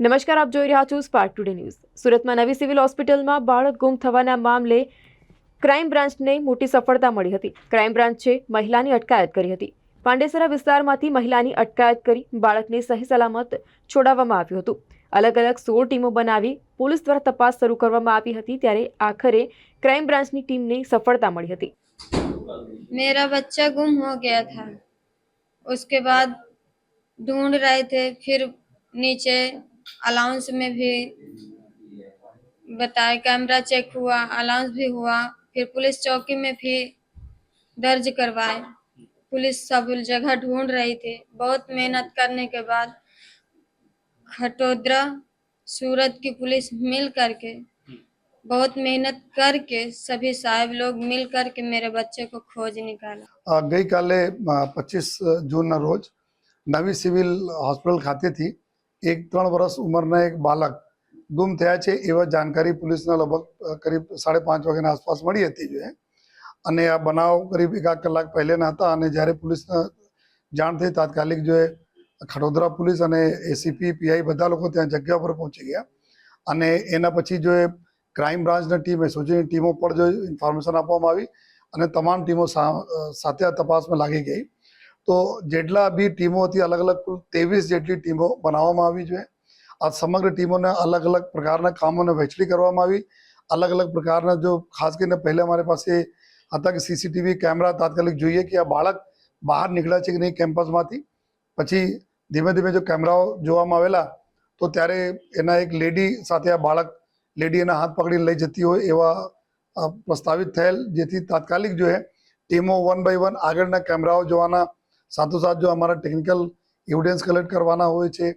નમસ્કાર આપ જોઈ રહ્યા છો સ્પાર્ક ટુડે ન્યૂઝ સુરતમાં નવી સિવિલ હોસ્પિટલમાં બાળક ગુમ થવાના મામલે ક્રાઇમ બ્રાન્ચને મોટી સફળતા મળી હતી ક્રાઇમ બ્રાન્ચે મહિલાની અટકાયત કરી હતી પાંડેસરા વિસ્તારમાંથી મહિલાની અટકાયત કરી બાળકને સહી સલામત છોડાવવામાં આવ્યું હતું અલગ અલગ સોળ ટીમો બનાવી પોલીસ દ્વારા તપાસ શરૂ કરવામાં આવી હતી ત્યારે આખરે ક્રાઇમ બ્રાન્ચની ટીમને સફળતા મળી હતી मेरा बच्चा गुम हो गया था उसके बाद ढूंढ रहे थे फिर नीचे अलाउंस में भी बताया कैमरा चेक हुआ अलाउंस भी हुआ, फिर पुलिस चौकी में भी दर्ज करवाए। पुलिस सब जगह ढूंढ रही थी। बहुत मेहनत करने के बाद खटोदरा, सूरत की पुलिस मिल करके, बहुत मेहनत करके सभी साहब लोग मिल करके मेरे बच्चे को खोज निकाला। गई काले 25 जून रोज नवी सिविल हॉस्पिटल खाते थी। એક ત્રણ વર્ષ ઉંમરના એક બાલક ગુમ થયા છે એવા જાણકારી પોલીસને લગભગ કરીબ સાડા પાંચ વાગ્યાના આસપાસ મળી હતી જોઈએ અને આ બનાવ કરીબ એકાદ કલાક પહેલેના હતા અને જ્યારે પોલીસને જાણ થઈ તાત્કાલિક જોઈએ ખડોદરા પોલીસ અને એસીપી પીઆઈ બધા લોકો ત્યાં જગ્યા પર પહોંચી ગયા. અને એના પછી જો ક્રાઇમ બ્રાન્ચની ટીમ, એસઓજીની ટીમો પર જો ઇન્ફોર્મેશન આપવામાં આવી અને તમામ ટીમો સાથે આ તપાસમાં લાગી ગઈ. તો જેટલા બી ટીમો હતી અલગ અલગ કુલ ત્રેવીસ જેટલી ટીમો બનાવવામાં આવી છે. આ સમગ્ર ટીમોને અલગ અલગ પ્રકારના કામોને વહેંચણી કરવામાં આવી. અલગ અલગ પ્રકારના જો ખાસ કરીને પહેલાં મારી પાસે હતા કે સીસીટીવી કેમેરા તાત્કાલિક જોઈએ કે આ બાળક બહાર નીકળ્યા છે કે નહીં કેમ્પસમાંથી. પછી ધીમે ધીમે જો કેમેરાઓ જોવામાં આવેલા, તો ત્યારે એના એક લેડી સાથે આ બાળક લેડી એના હાથ પકડીને લઈ જતી હોય એવા પ્રસ્તાવિત થયેલ, જેથી તાત્કાલિક જો હે ટીમો વન બાય વન આગળના કેમેરાઓ જોવાના સાથોસાથ જો અમારા ટેકનિકલ એવિડન્સ કલેક્ટ કરવાના હોય છે,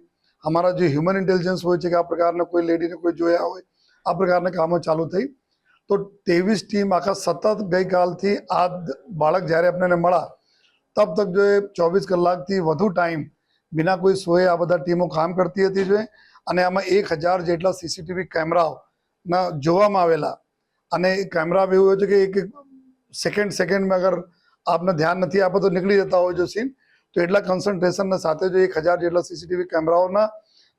અમારા જે હ્યુમન ઇન્ટેલિજન્સ હોય છે કે આ પ્રકારના કોઈ લેડીને કોઈ જોયા હોય, આ પ્રકારના કામો ચાલુ થઈ. તો ત્રેવીસ ટીમ આખા સતત ગઈકાલથી આ બાળક જ્યારે આપણને મળ્યા, તબ તક જો એ ચોવીસ કલાકથી વધુ ટાઈમ બિના કોઈ સોએ આ બધા ટીમો કામ કરતી હતી જોઈએ અને આમાં એક હજાર જેટલા સીસીટીવી કેમેરાઓના જોવામાં આવેલા. અને કેમેરા એવું હોય છે કે એક સેકન્ડ સેકન્ડમાં અગર આપને ધ્યાન નથી આપે તો નીકળી જતા હોય જો સીન તો એટલા કન્સન્ટ્રેશનના સાથે જો એક હજાર જેટલા સીસીટીવી કેમેરાઓના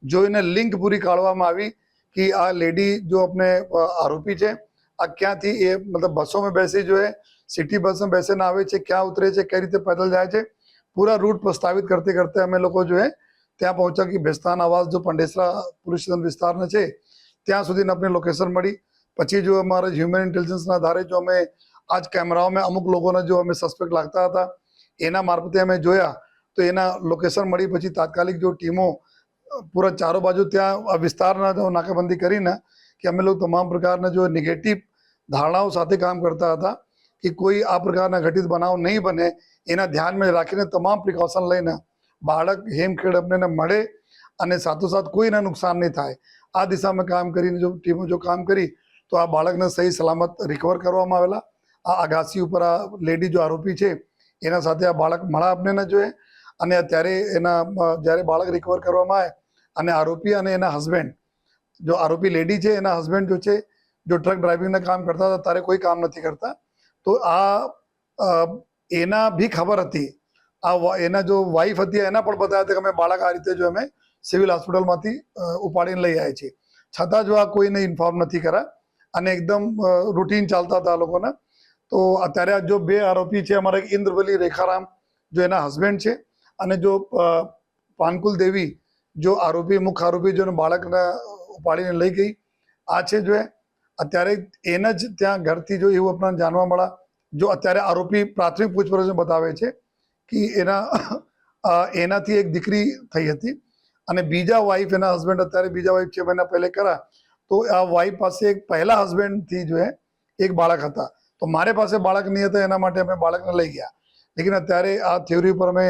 જોઈને લિંક પૂરી કાઢવામાં આવી કે આ લેડી જો આપણે આરોપી છે, આ ક્યાંથી એ મતલબ બસોમાં બેસી જોઈએ સિટી બસમાં બેસીને આવે છે, ક્યાં ઉતરે છે, કઈ રીતે પેદલ જાય છે, પૂરા રૂટ પ્રસ્તાવિત કરતે કરતે અમે લોકો જો ત્યાં પહોંચ્યા કે ભેસ્તાન આવાસ જો પંડેસરા પોલીસ સ્ટેશન વિસ્તારના છે, ત્યાં સુધીને આપણે લોકેશન મળી. પછી જો અમારે હ્યુમન ઇન્ટેલિજન્સના આધારે જો અમે આજ કેમેરાઓમાં અમુક લોકોને જો અમે સસ્પેક્ટ લાગતા હતા, એના મારફતે અમે જોયા, તો એના લોકેશન મળી પછી તાત્કાલિક જો ટીમો પૂરા ચારો બાજુ ત્યાં વિસ્તારના નાકાબંધી કરીને કે અમે લોકો તમામ પ્રકારના જો નેગેટિવ ધારણાઓ સાથે કામ કરતા હતા, કે કોઈ આ પ્રકારના ઘટિત બનાવ નહીં બને, એના ધ્યાનમાં રાખીને તમામ પ્રિકોશન લઈને બાળક હેમખેડ આપણને મળે અને સાથોસાથ કોઈને નુકસાન નહીં થાય. આ દિશામાં કામ કરીને જો ટીમો જો કામ કરી, તો આ બાળકને સહી સલામત રિકવર કરવામાં આવેલા. આ અગાસી ઉપર આ લેડી જો આરોપી છે, એના સાથે આ બાળક મળા આપને ન જોઈએ અને અત્યારે એના જ્યારે બાળક રિકવર કરવામાં આવે, અને આરોપી અને એના હસબન્ડ જો આરોપી લેડી છે, એના હસબન્ડ જો છે, જો ટ્રક ડ્રાઇવિંગના કામ કરતા હતા ત્યારે કોઈ કામ નથી કરતા. તો આ એના બી ખબર હતી. આ એના જો વાઈફ હતી, એના પણ બતાવ્યા હતા કે અમે બાળક આ રીતે જો અમે સિવિલ હોસ્પિટલમાંથી ઉપાડીને લઈ આવ્યા છીએ. છતાં જો આ કોઈને ઇન્ફોર્મ નથી કર્યા, અને એકદમ રૂટીન ચાલતા હતા આ લોકોના તો અત્યારે જો બે આરોપી છે, અમારા ઇન્દ્રવલી રેખારામ જો એના હસબન્ડ છે અને જો પાનકુલ દેવી જો આરોપી મુખ્ય આરોપી જો બાળકને ઉપાડીને લઈ ગઈ. આ છે જો અત્યારે એના જ ત્યાં ઘરથી જો એવું આપણને જાણવા મળ્યા. જો અત્યારે આરોપી પ્રાથમિક પૂછપરછ બતાવે છે કે એના એનાથી એક દીકરી થઈ હતી અને બીજા વાઈફ એના હસબન્ડ અત્યારે બીજા વાઈફ છે મહિના પહેલે કરા તો આ વાઈફ પાસે એક પહેલા હસબન્ડથી જો એક બાળક હતા. તો મારે પાસે બાળક નહીં હતા, એના માટે અમે બાળકને લઈ ગયા. લેકિન અત્યારે આ થિયોરી પર અમે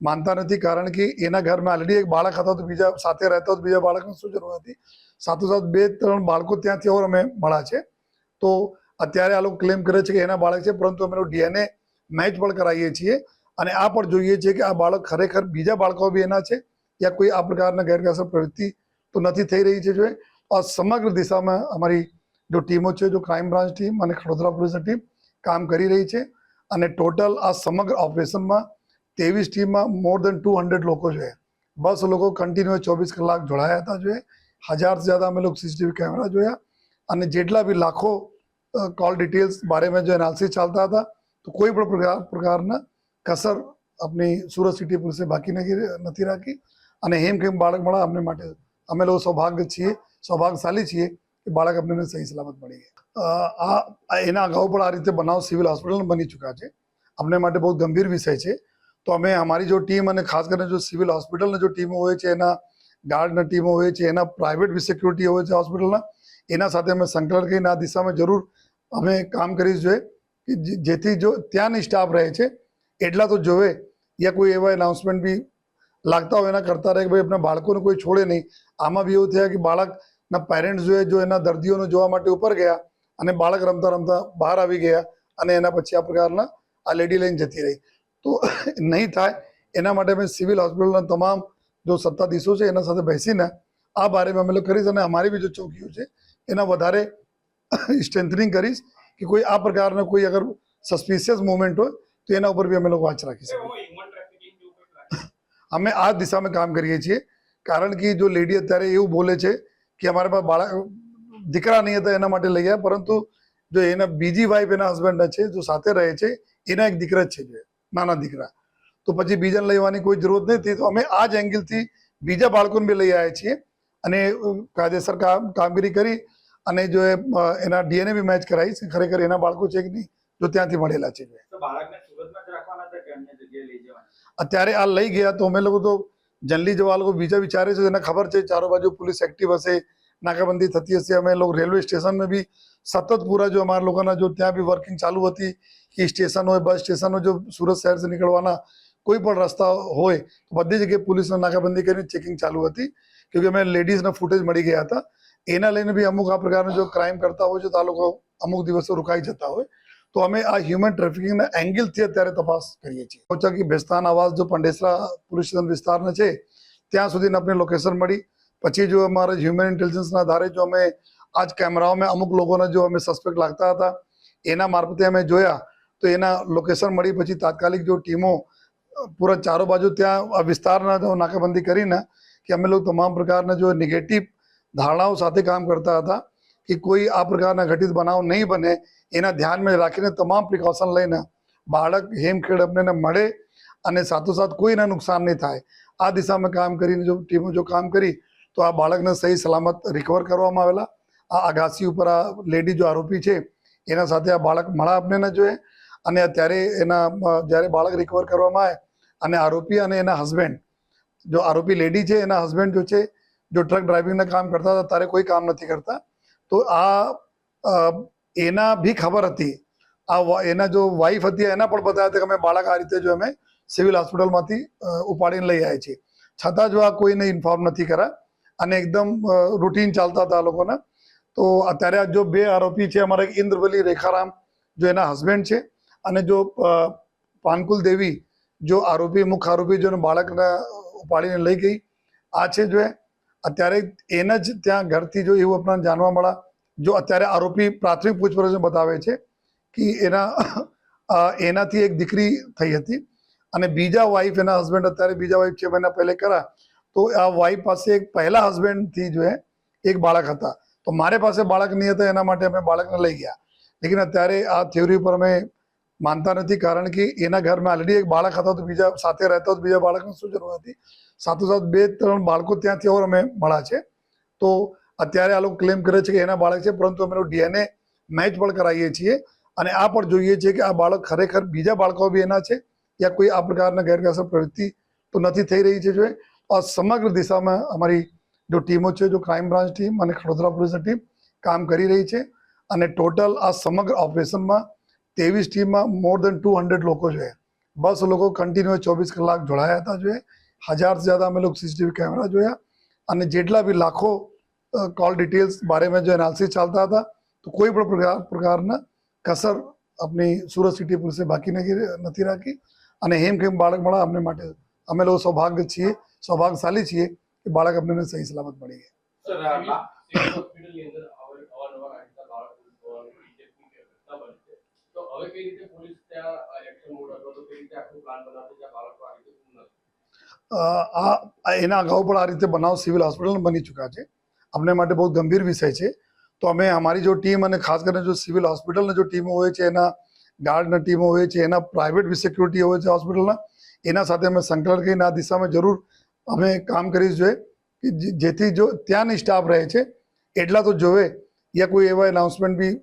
માનતા નથી, કારણ કે એના ઘરમાં ઓલરેડી એક બાળક હતા, તો બીજા સાથે રહેતા તો બીજા બાળકને શું જરૂર હતી? સાથોસાથ બે ત્રણ બાળકો ત્યાંથી ઓર અમે મળ્યા છે. તો અત્યારે આ લોકો ક્લેમ કરે છે કે એના બાળક છે, પરંતુ અમે ડીએનએ મેચ પણ કરાવીએ છીએ. અને આ પણ જોઈએ છીએ કે આ બાળક ખરેખર બીજા બાળકો બી એના છે, યા કોઈ આ પ્રકારના ગેરકાયદેસર પ્રવૃત્તિ તો નથી થઈ રહી છે જો એ. આ સમગ્ર દિશામાં અમારી જો ટીમો છે, જો ક્રાઇમ બ્રાન્ચ ટીમ અને ખડોદરા પોલીસની ટીમ કામ કરી રહી છે અને ટોટલ આ સમગ્ર ઓપરેશનમાં ત્રેવીસ ટીમમાં મોર દેન ટુ હંડ્રેડ લોકો છે. બસ લોકો કન્ટિન્યુઅસ ચોવીસ કલાક જોડાયા હતા જોઈએ હજારથી જ્યાદા અમે લોકો સીસીટીવી કેમેરા જોયા અને જેટલા બી લાખો કોલ ડિટેલ્સ બારેમાં જો એનાલિસિસ ચાલતા હતા, તો કોઈ પણ પ્રકાર, પ્રકારના કસર આપણી સુરત સિટી પોલીસે બાકી નથી નથી રાખી. અને હેમ કેમ બાળક મળા અમને માટે અમે લોકો સૌભાગ્ય છીએ, સૌભાગ્યશાળી છીએ બાળક અમને સહી સલામત મળી ગયા આ એના અગાઉ પણ આ રીતે બનાવ સિવિલ હોસ્પિટલ બની ચૂક્યા છે. અમને માટે બહુ ગંભીર વિષય છે. તો અમે અમારી જો ટીમ અને ખાસ કરીને જો સિવિલ હોસ્પિટલની જો ટીમો હોય છે, એના ગાર્ડના ટીમો હોય છે, એના પ્રાઇવેટ સિક્યુરિટી હોય છે હોસ્પિટલના, એના સાથે અમે સંકલન કરીને આ દિશામાં જરૂર અમે કામ કરી જોઈએ કે જેથી જો ત્યાંની સ્ટાફ રહે છે, એટલા તો જોવે, યા કોઈ એવા એનાઉન્સમેન્ટ બી લાગતા હોય એના કરતા રહે કે ભાઈ આપણા બાળકોને કોઈ છોડે નહીં. આમાં બી એવું થયા કે બાળકના પેરેન્ટ્સ જોઈએ જો એના દર્દીઓને જોવા માટે ઉપર ગયા અને બાળક રમતા રમતા બહાર આવી ગયા અને એના પછી આ પ્રકારના આ લેડી લઈને જતી રહી. તો નહીં થાય, એના માટે અમે સિવિલ હોસ્પિટલના તમામ જો સત્તાધીશો છે એના સાથે બેસીને આ બારેમાં અમે લોકો કરીશ અને અમારી બી જો ચોકીઓ છે એના વધારે સ્ટ્રેન્થનિંગ કરીશ કે કોઈ આ પ્રકારના કોઈ અગર સસ્પિશિયસ મુવમેન્ટ હોય તો એના ઉપર બી અમે લોકો વાંચ રાખી શકીએ. અમે આ દિશામાં કામ કરીએ છીએ, કારણ કે જો લેડી અત્યારે એવું બોલે છે કે અમારા પાસે બાળક દીકરા નહીં હતા એના માટે લઈ ગયા પરંતુ જો એના બીજી વાઈફ એના હસબન્ડ છે જો સાથે રહે છે એના એક દીકરા જ છે જો નાના દીકરા. તો પછી બીજાને લેવાની કોઈ જરૂરત નથી તો અમે આ જ એંગલથી બીજા બાળકોને બી લઈ આવ્યા છીએ અને કાયદેસર કામ કામગીરી કરી અને જો એના ડીએનએ બી મેચ કરાવી છે. ખરેખર એના બાળકો છે કે નહીં જો ત્યાંથી મળેલા છે અત્યારે આ લઈ ગયા તો અમે લોકો તો જનરલી જો લોકો બીજા વિચારે છે એને ખબર છે, ચારો બાજુ પોલીસ એક્ટિવ હશે, નાકાબંધી થતી હશે. અમે લોકો રેલવે સ્ટેશનમાં બી સતત પૂરા જો અમારા લોકોના જો ત્યાં બી વર્કિંગ ચાલુ હતી, કે સ્ટેશન હોય બસ સ્ટેશન હોય, જો સુરત શહેરથી નીકળવાના કોઈ પણ રસ્તા હોય, તો બધી જગ્યાએ પોલીસને નાકાબંધી કરીને ચેકિંગ ચાલુ હતી. કેમકે અમે લેડીઝના ફૂટેજ મળી ગયા હતા. એના લઈને બી અમુક આ પ્રકારના જો ક્રાઇમ કરતા હોય છે, તો આ લોકો અમુક દિવસો રોકાઈ જતા હોય. તો અમે આ હ્યુમન ટ્રાફિકિંગના એંગલથી અત્યારે તપાસ કરીએ છીએ. પહોંચ્યા કે ભેસ્તાન આવાસ જો પંડેસરા પોલીસ વિસ્તારના છે, ત્યાં સુધી આપણે લોકેશન મળી. પછી જો અમારે હ્યુમન ઇન્ટેલિજન્સના આધારે જો અમે આજ કેમેરાઓમાં અમુક લોકોને જો અમે સસ્પેક્ટ લાગતા હતા, એના મારફતે અમે જોયા, તો એના લોકેશન મળી. પછી તાત્કાલિક જો ટીમો પૂરા ચારો બાજુ ત્યાં આ વિસ્તારના જો નાકાબંધી કરીને કે અમે લોકો તમામ પ્રકારના જો નેગેટિવ ધારણાઓ સાથે કામ કરતા હતા કે કોઈ આ પ્રકારના ઘટિત બનાવ નહીં બને, એના ધ્યાનમાં રાખીને તમામ પ્રિકોશન લઈને બાળક હેમખેડ અમને મળે અને સાથોસાથ કોઈને નુકસાન નહીં થાય. આ દિશામાં કામ કરીને જો, ટીમો જો કામ કરી, તો આ બાળકને સહી સલામત રિકવર કરવામાં આવેલા. આ આગાસી ઉપર આ લેડી જો આરોપી છે, એના સાથે આ બાળક મળા આપને ન જોઈએ અને અત્યારે એના જ્યારે બાળક રિકવર કરવામાં આવે અને આરોપી અને એના હસબન્ડ જો આરોપી લેડી છે, એના હસબન્ડ જો છે, જો ટ્રક ડ્રાઇવિંગના કામ કરતા હતા, ત્યારે કોઈ કામ નથી કરતા. તો આ એના બી ખબર હતી. આ એના જો વાઈફ હતી, એના પણ બતાવ્યા હતા કે અમે બાળક આ રીતે જો અમે સિવિલ હોસ્પિટલમાંથી ઉપાડીને લઈ આવ્યા છીએ. છતાં જો આ કોઈને ઇન્ફોર્મ નથી કર્યા અને એકદમ રૂટીન ચાલતા હતા આ લોકોના, તો અત્યારે જો બે આરોપી છે, અમારા ઇન્દ્રવલી રેખારામ જો એના હસબન્ડ છે અને જો પાનકુલ દેવી જો આરોપી મુખ્ય આરોપી જો બાળકને ઉપાડીને લઈ ગઈ. આ છે જો અત્યારે એના જ ત્યાં ઘરથી જો એવું આપણને જાણવા મળ્યા જો અત્યારે આરોપી પ્રાથમિક પૂછપરછ બતાવે છે કે એના એનાથી એક દીકરી થઈ હતી અને બીજા વાઈફ એના હસબન્ડ અત્યારે બીજા વાઈફ છે મહિના પહેલે કરા તો આ વાઈફ પાસે એક પહેલા હસબન્ડથી જો એક બાળક હતા. તો મારે પાસે બાળક નહીં હતા, એના માટે અમે બાળકને લઈ ગયા. લેકિન અત્યારે આ થિયોરી પર અમે માનતા નથી કારણ કે એના ઘરમાં ઓલરેડી એક બાળક હતા તો બીજા સાથે રહેતા તો બીજા બાળકની શું જરૂર હતી? સાથોસાથ બે ત્રણ બાળકો ત્યાંથી ઓર અમે મળ્યા છે. તો અત્યારે આ લોકો ક્લેમ કરે છે કે એના બાળક છે, પરંતુ અમે ડીએનએ મેચ પણ કરાવીએ છીએ. અને આ પણ જોઈએ છીએ કે આ બાળક ખરેખર બીજા બાળકો બી એના છે યા કોઈ આ પ્રકારના ગેરકાયદેસર પ્રવૃત્તિ તો નથી થઈ રહી છે, જો એ. આ સમગ્ર દિશામાં અમારી જો ટીમો છે, જો ક્રાઇમ બ્રાન્ચ ટીમ અને ખડોદરા પોલીસની ટીમ કામ કરી રહી છે. અને ટોટલ આ સમગ્ર ઓપરેશનમાં ત્રેવીસ ટીમમાં મોર દેન ટુ હંડ્રેડ લોકો છે. બસ લોકો કન્ટિન્યુ ચોવીસ કલાક જોડાયા હતા જોઈએ હજારથી જ્યાદા અમે લોકો સીસીટીવી કેમેરા જોયા અને જેટલા બી લાખો કોલ ડિટેલ્સ બારેમાં જો એનાલિસિસ ચાલતા હતા તો કોઈ પણ પ્રકાર પ્રકારના કસર આપણી સુરત સિટી પોલીસે બાકી નથી નથી રાખી. અને હેમખેમ બાળક મળે અમને માટે અમે લોકો સૌભાગ્ય છીએ સૌભાગ્યશાળી છીએ કે બાળક અમને સહી સલામત મળી ગયા સર આ બા- સિવિલ હોસ્પિટલની અંદર અવર અવારનવાર આ રીતના બાળકો જોવાનું kidnapping કે ઘટના બને છે. તો હવે કઈ રીતે પોલીસ ત્યાં એક્શન મોડ અથવા તો કઈ રીતે આખું પ્લાન બનાવશે? જ્યાં બાળકો આ રીતે આ એના અગાઉ પણ આ રીતે બનાવ સિવિલ હોસ્પિટલમાં બની ચૂક્યા છે. અમને માટે બહુ ગંભીર વિષય છે. તો અમે અમારી જો ટીમ અને ખાસ કરીને જો સિવિલ હોસ્પિટલની જો ટીમો હોય છે, એના ગાર્ડના ટીમો હોય છે, એના પ્રાઇવેટ સિક્યુરિટી હોય છે હોસ્પિટલના, એના સાથે અમે સંકલન કરીને આ દિશામાં જરૂર અમે કામ કરી જોઈએ કે જેથી જો ત્યાંની સ્ટાફ રહે છે, એટલા તો જોવે, યા કોઈ એવા એનાઉન્સમેન્ટ બી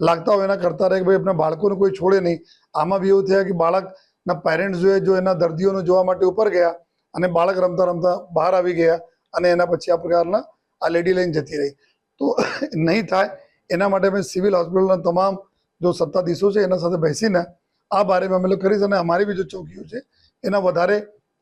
લાગતા હોય એના કરતા રહે કે ભાઈ, આપણા બાળકોને કોઈ છોડે નહીં. આમાં બી એવું થયા કે બાળકના પેરેન્ટ્સ જોઈએ, જો એના દર્દીઓને જોવા માટે ઉપર ગયા અને બાળક રમતા રમતા બહાર આવી ગયા અને એના પછી આ પ્રકારના આ લેડી લઈને જતી રહી. તો નહીં થાય. એના માટે અમે સિવિલ હોસ્પિટલના તમામ જો સત્તાધીશો છે, એના સાથે બેસીને આ બારેમાં અમે લોકો કરીશ અને અમારી બી જો ચોકીઓ છે, એના વધારે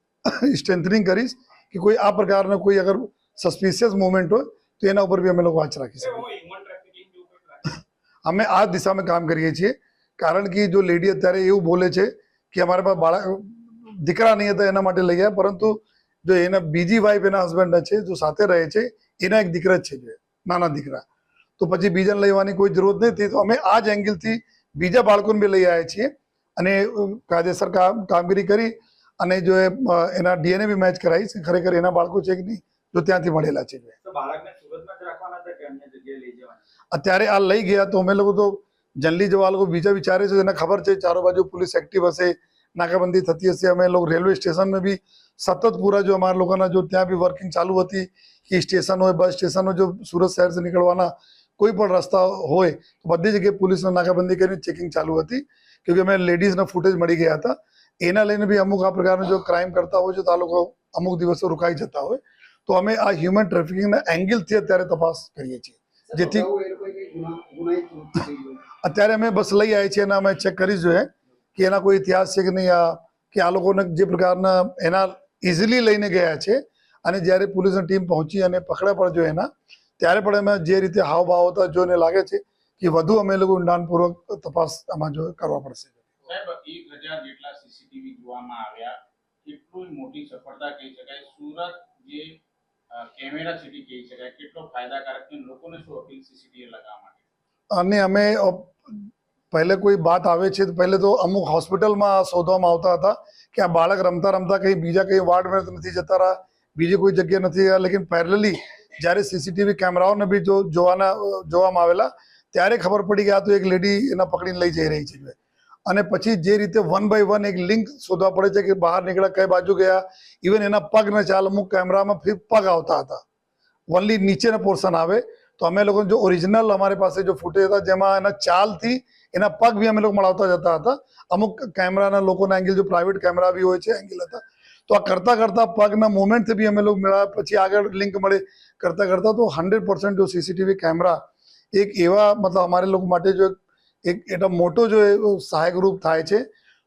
સ્ટ્રેન્થનિંગ કરીશ કે કોઈ આ પ્રકારના કોઈ અગર સસ્પિશિયસ મુવમેન્ટ હોય, તો એના ઉપર બી અમે લોકો વાંચ રાખી શકીએ હ્યુમન ટ્રાફિકિંગ જેવું કંઈક લાગે અમે આ દિશામાં કામ કરીએ છીએ. કારણ કે જો લેડી અત્યારે એવું બોલે છે કે અમારા પાસે બાળક, દીકરા નહીં હતા એના માટે લઈ ગયા પરંતુ જો એના બીજી વાઈફ એના હસબન્ડ છે, જો સાથે રહે છે, એના એક દીકરા જ છે નાના દીકરા. તો પછી બીજાને લેવાની કોઈ જરૂરત નથી. તો અમે આ જ એંગલથી બીજા બાળકોને બી લઈ આવ્યા છીએ અને કાયદેસર કામ, કામગીરી કરી અને જો એના ડીએનએ બી મેચ કરાવી ખરેખર એના બાળકો છે કે નહીં, જો ત્યાંથી મળેલા છે. બાળકને સુરતમાં જ રાખવાના હતા કે અન્ય જગ્યાએ અત્યારે આ લઈ ગયા તો અમે લોકો તો જલ્દી જવા લોકો બીજા વિચારે છે એને ખબર છે ચારો બાજુ પોલીસ એક્ટિવ હશે, નાકાબંધી થતી હશે. અમે લોકો રેલવે સ્ટેશનમાં બી સતત પૂરા જો અમારા લોકોના જો ત્યાં બી વર્કિંગ ચાલુ હતી કે સ્ટેશન હોય, બસ સ્ટેશન જો સુરત શહેરથી નીકળવાના કોઈ પણ રસ્તા હોય, તો બધી જગ્યાએ પોલીસને નાકાબંધી કરીને ચેકિંગ ચાલુ હતી. કેમકે અમે લેડીઝના ફૂટેજ મળી ગયા હતા. એના લઈને બી અમુક આ પ્રકારનો જો ક્રાઇમ કરતા હોય છે તો આ લોકો અમુક દિવસો રોકાઈ જતા હોય. તો અમે આ હ્યુમન ટ્રાફિકિંગના એંગલથી અત્યારે તપાસ કરીએ છીએ. જેથી અત્યારે અમે બસ લઈ આવી છીએ અને અમે ચેક કરી જોઈએ કે એના કોઈ ઇતિહાસ છે કે નહીં, આ કે આ લોકોને જે પ્રકારના એના ઇઝીલી લઈને ગયા છે. અને જ્યારે પોલીસની ટીમ પહોંચી અને પકડ્યા પણ જો એના, ત્યારે પણ અમે જે રીતે હાવભાવ હતા જોઈને લાગે છે કે વધુ અમે લોકો ઊંડાણપૂર્વક તપાસ આમાં જો કરવા પડશે. કેટલું ફાયદાકારક લોકોને શું અપીલ સીસીટીવી લગાવવા માટે? અને અમે પહેલે કોઈ વાત આવે છે તો પહેલે તો અમુક હોસ્પિટલમાં શોધવામાં આવતા હતા કે આ બાળક રમતા રમતા કંઈ બીજા કંઈ વાર્ડમાં નથી જતા રહ્યા, બીજી કોઈ જગ્યાએ નથી રહ્યા લેકિન પેરેલલી જ્યારે સીસીટીવી કેમેરાઓને બી જોવાના જોવામાં આવેલા, ત્યારે ખબર પડી કે આ તો એક લેડી એના પકડીને લઈ જઈ રહી છે. અને પછી જે રીતે વન બાય વન એક લિંક શોધવા પડે છે કે બહાર નીકળ્યા, કઈ બાજુ ગયા ઇવન એના પગ ન ચાલ અમુક કેમેરામાં ફિર પગ આવતા હતા. ઓનલી નીચેના પોર્શન આવે. તો અમે લોકો જો ઓરિજિનલ અમારી પાસે જો ફૂટેજ હતા, જેમાં એના ચાલથી એના પગ બી અમે લોકો મળાવતા જતા હતા. અમુક કેમેરાના લોકોના એંગલ જો પ્રાઇવેટ કેમેરા બી હોય છે એંગલ હતા. તો આ કરતા કરતા પગના મુમેન્ટથી બી અમે લોકો મેળવ્યા પછી આગળ લિંક મળે કરતા કરતા. તો હંડ્રેડ જો સીસીટીવી કેમેરા એક એવા મતલબ અમારે લોકો માટે જો એક એટલો મોટો જો સહાયક રૂપ થાય છે,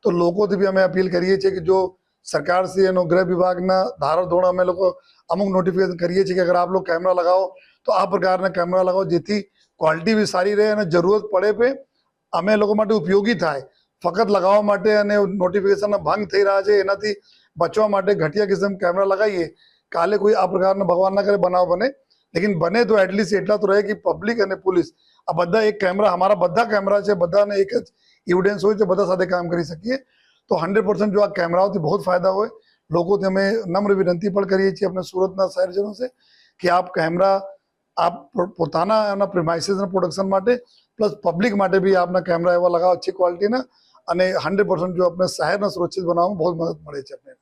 તો લોકોથી બી અમે અપીલ કરીએ છીએ કે જો સરકારશ્રી એનો ગૃહ વિભાગના ધારાધોરણ અમે લોકો અમુક નોટિફિકેશન કરીએ છીએ કે અગર આપ લોકો કેમેરા લગાવો, તો આ પ્રકારના કેમેરા લગાવો જેથી ક્વોલિટી બી સારી રહે અને જરૂરત પડે પે અમે લોકો માટે ઉપયોગી થાય. ફક્ત લગાવવા માટે અને નોટિફિકેશનના ભંગ થઈ રહ્યા છે, એનાથી બચવા માટે ઘટિયા કિસ્મ કેમેરા લગાવીએ. કાલે કોઈ આ પ્રકારના ભગવાન ના કરે બનાવ બને, લેકિન બને તો એટલીસ્ટ એટલા તો રહે કે પબ્લિક અને પોલીસ આ બધા એક કેમેરા અમારા બધા કેમેરા છે, બધાને એક જ ઇવિડન્સ હોય છે બધા સાથે કામ કરી શકીએ. તો હંડ્રેડ પર્સન્ટ જો આ કેમેરાઓથી બહુ ફાયદા હોય. લોકોથી અમે નમ્ર વિનંતી પણ કરીએ છીએ આપણે સુરતના શહેરજનો છે કે આપ કેમેરા, આપ પોતાના એના પ્રિમાઇસીસના પ્રોડક્શન માટે પ્લસ પબ્લિક માટે બી આપના કેમેરા એવા લગાવો છે ક્વોલિટીના અને હંડ્રેડ પર્સન્ટ જો આપણે શહેરને સુરક્ષિત બનાવવામાં બહુ મદદ મળે છે આપણે